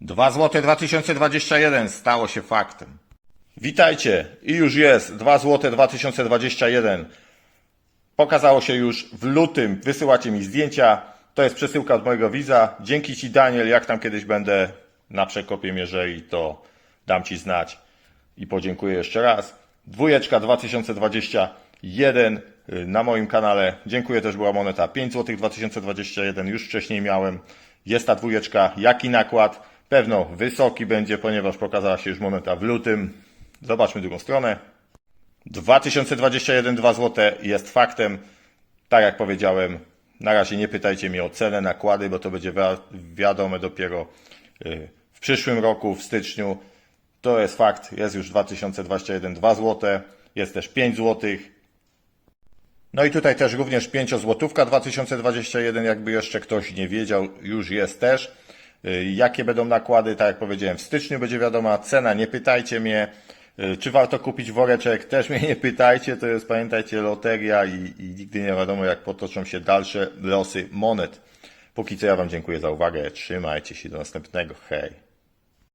2 zł 2021 stało się faktem. Witajcie i już jest 2 zł 2021. Pokazało się już w lutym, wysyłacie mi zdjęcia. To jest przesyłka od mojego wiza. Dzięki Ci Daniel, jak tam kiedyś będę na przekopie mierzei, to dam Ci znać i podziękuję jeszcze raz. Dwójeczka 2021 y, na moim kanale. Dziękuję też była moneta 5 zł 2021 już wcześniej miałem. Jest ta dwójeczka, jaki nakład? Pewno wysoki będzie, ponieważ pokazała się już moneta w lutym. Zobaczmy drugą stronę. 2021 2 zł jest faktem. Tak jak powiedziałem, na razie nie pytajcie mnie o cenę, nakłady, bo to będzie wi- wiadome dopiero y, w przyszłym roku, w styczniu. To jest fakt, jest już 2021 2 zł, jest też 5 zł. No i tutaj też również 5 złotówka 2021, jakby jeszcze ktoś nie wiedział, już jest też. Y, Jakie będą nakłady, tak jak powiedziałem, w styczniu będzie wiadoma cena, nie pytajcie mnie. Y, Czy warto kupić woreczek? Też mnie nie pytajcie, to jest pamiętajcie loteria i, i nigdy nie wiadomo jak potoczą się dalsze losy monet. Póki co ja Wam dziękuję za uwagę, trzymajcie się do następnego, hej.